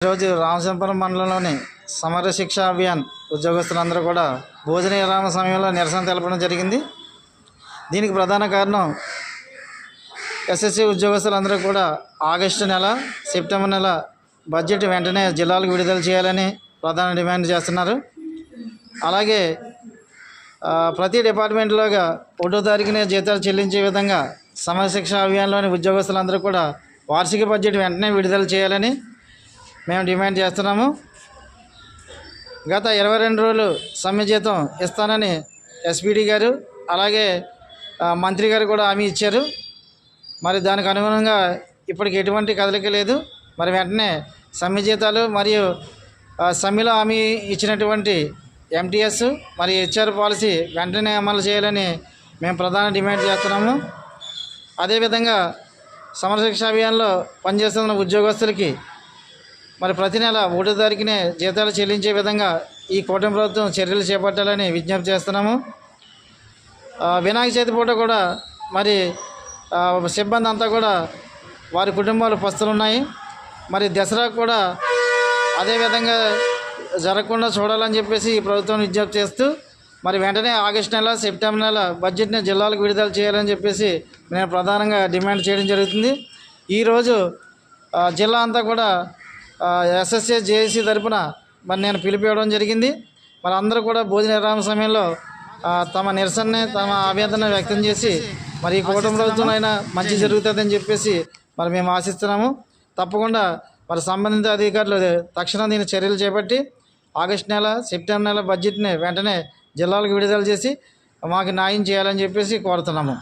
ఈరోజు రామచంపురం మండలంలోని సమర శిక్ష అభియాన్ ఉద్యోగస్తులందరూ కూడా భోజన విరామ సమయంలో నిరసన తెలపడం జరిగింది. దీనికి ప్రధాన కారణం ఎస్ఎస్సి ఉద్యోగస్తులందరూ కూడా ఆగస్టు నెల సెప్టెంబర్ నెల బడ్జెట్ వెంటనే జిల్లాలకు విడుదల చేయాలని ప్రధాన డిమాండ్ చేస్తున్నారు. అలాగే ప్రతి డిపార్ట్మెంట్లోగా ఒకటో తారీఖునే జీతాలు చెల్లించే విధంగా సమరశిక్ష అభియాన్లోని ఉద్యోగస్తులందరూ కూడా వార్షిక బడ్జెట్ వెంటనే విడుదల చేయాలని మేము డిమాండ్ చేస్తున్నాము. గత ఇరవై రెండు రోజులు సమ్మె జీతం ఇస్తానని ఎస్పీడీ గారు అలాగే మంత్రి గారు కూడా హామీ ఇచ్చారు. మరి దానికి అనుగుణంగా ఇప్పటికి ఎటువంటి కదలిక లేదు. మరి వెంటనే సమ్మె జీతాలు మరియు సమ్మెలో హామీ ఇచ్చినటువంటి ఎంటీఎస్ మరి హెచ్ఆర్ పాలసీ వెంటనే అమలు చేయాలని మేము ప్రధాన డిమాండ్ చేస్తున్నాము. అదేవిధంగా సమరశిక్ష అభియాన్లో పనిచేస్తున్న ఉద్యోగస్తులకి మరి ప్రతి నెల ఒకటో తారీఖునే జీతాలు చెల్లించే విధంగా ఈ కూటమి ప్రభుత్వం చర్యలు చేపట్టాలని విజ్ఞప్తి చేస్తున్నాము. వినాయక చవితి పూట కూడా మరి సిబ్బంది అంతా కూడా వారి కుటుంబాలు పస్తులు ఉన్నాయి మరి దసరా కూడా అదేవిధంగా జరగకుండా చూడాలని చెప్పేసి ఈ ప్రభుత్వం విజ్ఞప్తి చేస్తూ మరి వెంటనే ఆగస్టు నెల సెప్టెంబర్ నెల బడ్జెట్ని జిల్లాలకు విడుదల చేయాలని చెప్పేసి నేను ప్రధానంగా డిమాండ్ చేయడం జరుగుతుంది. ఈరోజు జిల్లా అంతా కూడా ఎస్ఎస్ఏ జేఏసీ తరపున మరి నేను పిలిపివ్వడం జరిగింది. మరి అందరూ కూడా భోజన విరామ సమయంలో తమ నిరసనని తమ ఆవేదన వ్యక్తం చేసి మరి ఈ కూటమి ప్రభుత్వం అయినా మంచి జరుగుతుందని చెప్పేసి మరి మేము ఆశిస్తున్నాము. తప్పకుండా మరి సంబంధిత అధికారులు తక్షణం దీని చర్యలు చేపట్టి ఆగస్టు నెల సెప్టెంబర్ నెల బడ్జెట్ని వెంటనే జిల్లాలకు విడుదల చేసి మాకు న్యాయం చేయాలని చెప్పేసి కోరుతున్నాము.